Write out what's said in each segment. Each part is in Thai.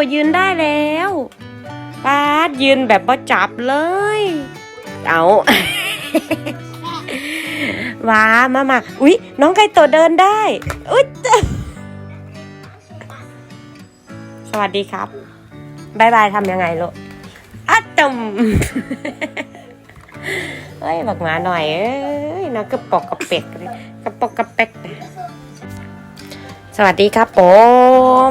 วยืนได้แล้วป้าดยืนแบบบ่จับเลย เอาว้ามามาอุ๊ย น้องไก่ตัวเดินได้อุ๊ยสวัสดีครับบายบายทำยังไงลูกอัดตุ่มเฮ้ยบอกมาหน่อย เอ้ยน้องกระปอกกระเป็กเลยกระปอกกระเป็กสวัสดีครับผม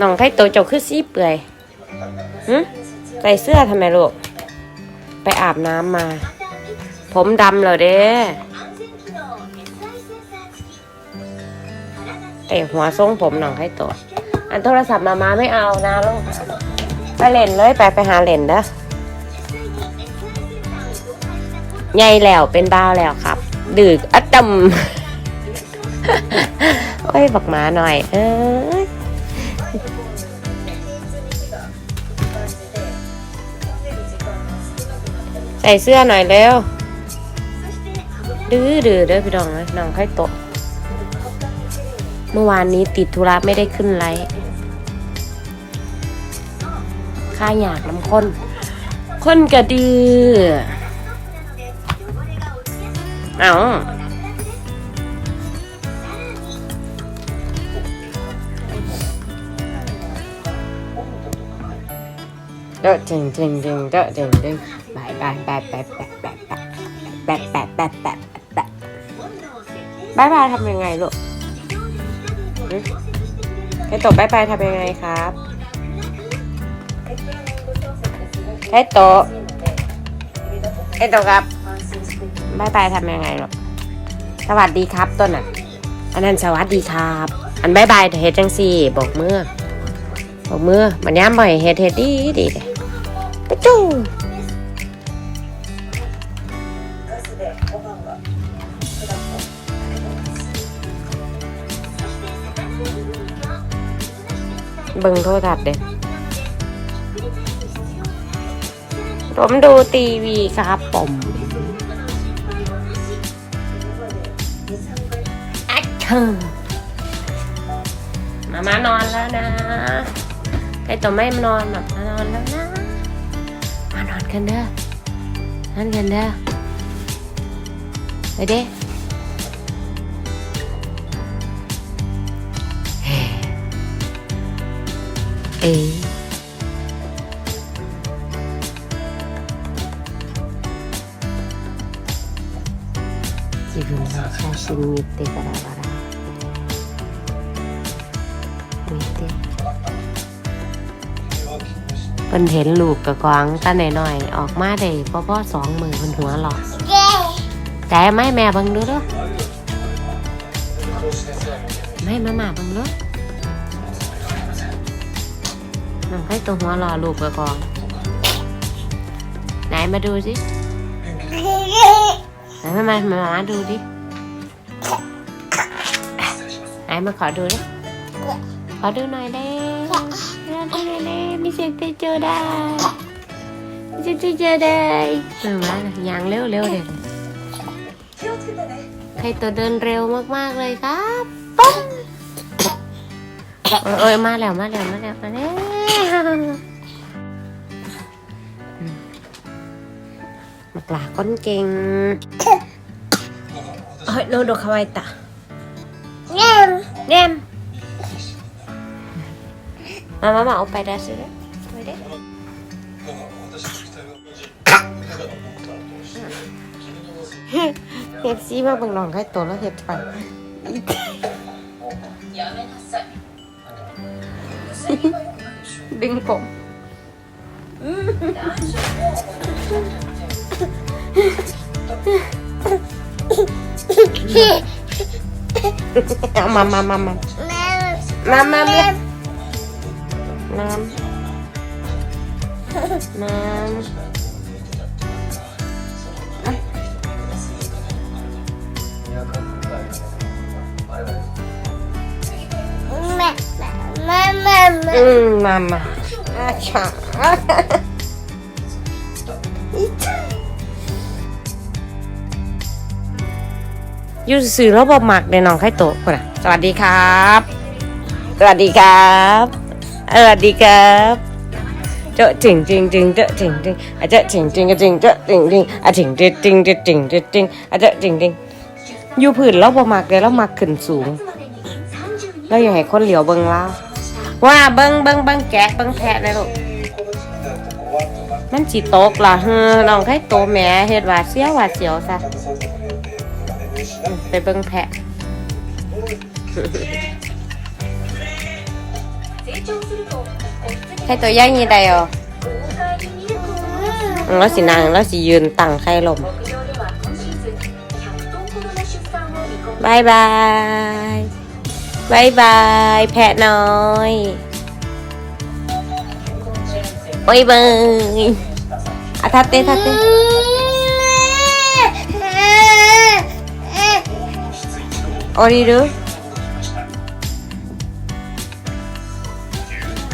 น้องไข่โตเจ้าคือสีเปื่อยหึใส่เสื้อทำไมลูก ไปอาบน้ำมา ผมดำแล้วเด้แต่หัวทรงผมน้องไข่โต อันโทรศัพท์มามาไม่เอานะลูก ไปเล่นเลยไปไปหาเล่นเด้อใหญ่แล้วเป็นบ้าแล้วครับ ดึกอัดดำโอ้ยบอกหมาหน่อย เอ้ย ใส่เสื้อหน่อยเร็วดื้อดื้อเด้อพี่น้องนะน้องค่อยโตเมื่อวานนี้ติดธุระไม่ได้ขึ้นไลฟ์ค่าอยากน้ำข้นคนกระดือเอาเด้อจริงจริงจริงเด้อจริงจริง บายบายบายบายบายบายบายบายบายบายบายบายบายทำยังไงลูกหึให้ตบายบายทำยังไงครับให้โตะให้โตครับบายบายทำยังไงหรอกสวัสดีครับต้นอะ อันนั้นสวัสดีครับ อันบายบายเฮ็ดจังสี่บอกมือบอกมือมันย้ำบ่อยเฮ็ดเฮ็ดดีดีเลยปะจู้ เบิ่งโทรทัศน์เด้ผมดูทีวีครับผมอัดเธอมามานอนแล้วนะใครตัวไม่มานอนแบบมานอนแล้วนะ มานอนกันเด้อนอนกันเด้อ ไปเด้เอ้ย 自分の写真見てから笑う見てเพิ่นเห็นลูกกับกวางตาหน่อยๆออกมาได้พ่อพ่อสองมือเพิ่นหัวหลอก แต่ไม่แม่บังดูด้วยไม่มามาบังดูน้องให้ตัวหัวหล่อลูกกับกวางไหนมาดูสิไหนมามามามาดูดิไหนมาขอดูดิขอดูหน่อยเด้ขอดูหน่อยเด้มีเสียงเตเจอได้มีเสียงเตเจอได้ออมาเลยยังเร็วเร็วเดี๋ยว ใครตัวเดินเร็วมากๆเลยครับปุ๊บเออเออมาแล้วมาแล้วมาแล้วมาแล้วมมากลาก้นเก่งเฮ้ยโนโดคาวายตะเนมเนมมามามาเอาไปได้สิเด้ไปเด้ เฮ็ดซีมาเบิ่งน้องให้ตัวแล้วเฮ็ดไปดึงผมเอามามามามามามามาน้ำน้ำ อืมมามาอาชาอยู่สื่อแล้วบอหมักในน้องไข่โตะคนน่ะ สวัสดีครับ สวัสดีครับสวัสดีครับ เจาะจริงจริงจริงเจาะจริงจริงอะเจาะจริงจริงอะจริงเจาะจริงจริงอะจริงจริงจริงจริงจริงจริงจริงอะเจาะจริงจริงอยู่พื้นแล้วบ่มักเลยแล้วมักขึ้นสูง แล้วอย่าให้คนเหลียวเบิ่งเล่า ว่าเบิ่งเบิ่งเบิ่งแกะเบิ่งแพะนะลูกมันสิตกล่ะเฮ้อน้องให้โตแม่เฮ็ดหว่าดเสียวหว่าดเสียวซะไปเบิ่งแพะให้ตัวย่างยี่ใดอะแล้วสินางแล้วสิยืนตั้งไข่ลมบายบาย บายบาย แพะน้อยโอ้ยเบยอะทัดเต้ทัดเต้โอ้ดีดู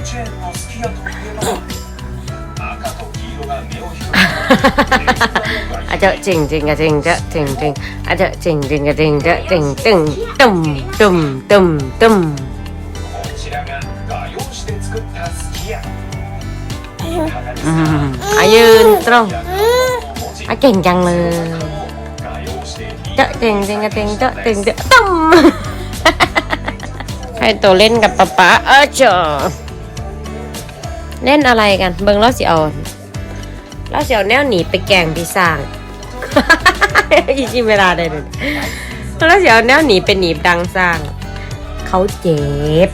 チェーンのすき家といえば赤と黄色が目を広 อาจจะจริงจริงอจริงจะจริงจริงอาจจะจริงจริงอจริงจะจริงตึงตึมตึมตึมตึมอายืนตรงอาเก่งจังเลยจะจริงจริงอะจริงจะจริงจะตึมให้ตัวเล่นกับป๊าป๊าเออเจอเล่นอะไรกัน เบิ่งแล้วสิเอา แล้วสิเอาแนวหนีไปแกงพี่สร้าง อีกเวลาได้เลยแล้วสิเอาแนวหนีไปหนีดังสร้าง เขาเจ็บ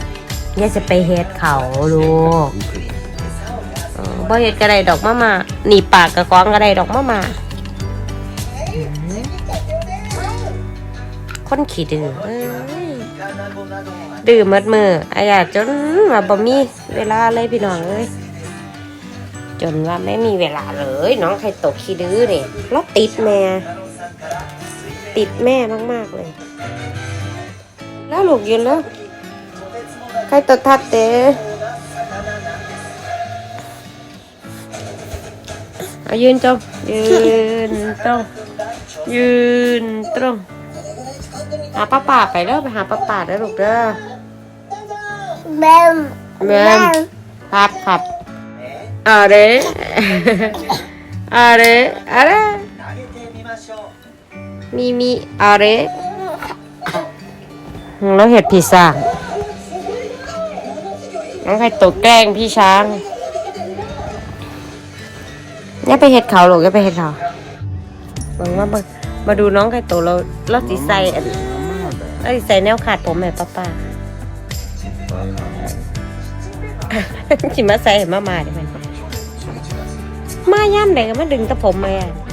อย่าจะไปเฮ็ดเขาลูกเออบ่เฮ็ดก็ได้ดอกมะมาหนีปากกระก้องก็ได้ดอกมะมาคนขี้ดื้อดื้อหมดมืออายาจนว่าบ่มีเวลาเลยพี่น้องเอ้ย จนว่าไม่มีเวลาเลย น้องใครตกขี้ดื้อเนี่ยแล้วติดแม่ ติดแม่มากๆเลย แล้วลูกยืนแล้วใครตดทัดเตะเอายืนตรงยืนตรงยืนตรงหาป้าป่าไปแล้วไปหาป้าป่าได้อลูกเด้อแบมแม่มครับครับ อะไรอะไรอะไรมีมีอะไรแล้วเห็ดผีสาง น้องใครตกแกล้งพี่ช้างอย่าไปเห็ดเขาหรอกอย่าไปเห็ดเขาบังว่ามามาดูน้องไข่โตเราเราสีใส่อันเราสีใส่แนวขาดผมแม่ป้าป้าจิมาใส่ให้มามาได้ไหม มาย่ำไหนก็มาดึงตะผมมาอะ